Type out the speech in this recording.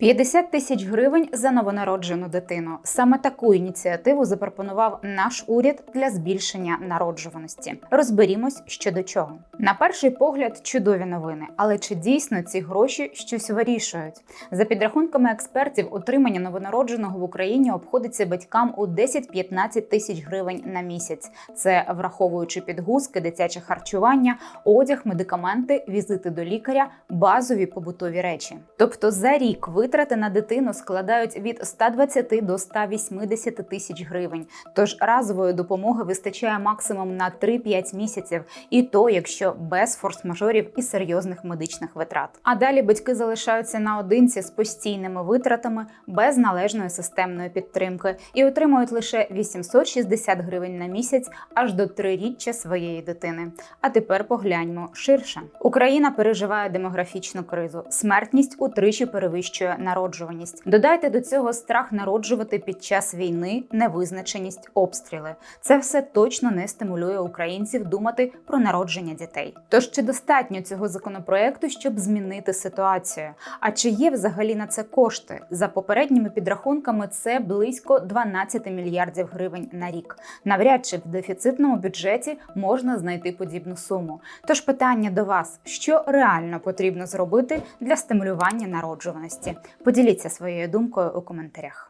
50 тисяч гривень за новонароджену дитину. Саме таку ініціативу запропонував наш уряд для збільшення народжуваності. Розберімось, що до чого. На перший погляд, чудові новини, але чи дійсно ці гроші щось вирішують? За підрахунками експертів, утримання новонародженого в Україні обходиться батькам у 10-15 тисяч гривень на місяць. Це враховуючи підгузки, дитяче харчування, одяг, медикаменти, візити до лікаря, базові побутові речі. Тобто за рік витрати на дитину складають від 120 до 180 тисяч гривень. Тож разової допомоги вистачає максимум на 3-5 місяців, і то, якщо без форс-мажорів і серйозних медичних витрат. А далі батьки залишаються наодинці з постійними витратами без належної системної підтримки і отримують лише 860 гривень на місяць аж до триріччя своєї дитини. А тепер погляньмо ширше. Україна переживає демографічну кризу. Смертність утричі перевищує народжуваність. Додайте до цього страх народжувати під час війни, невизначеність, обстріли. Це все точно не стимулює українців думати про народження дітей. Тож чи достатньо цього законопроекту, щоб змінити ситуацію? А чи є взагалі на це кошти? За попередніми підрахунками, це близько 12 мільярдів гривень на рік. Навряд чи в дефіцитному бюджеті можна знайти подібну суму. Тож питання до вас: що реально потрібно зробити для стимулювання народжуваності? Поділіться своєю думкою у коментарях.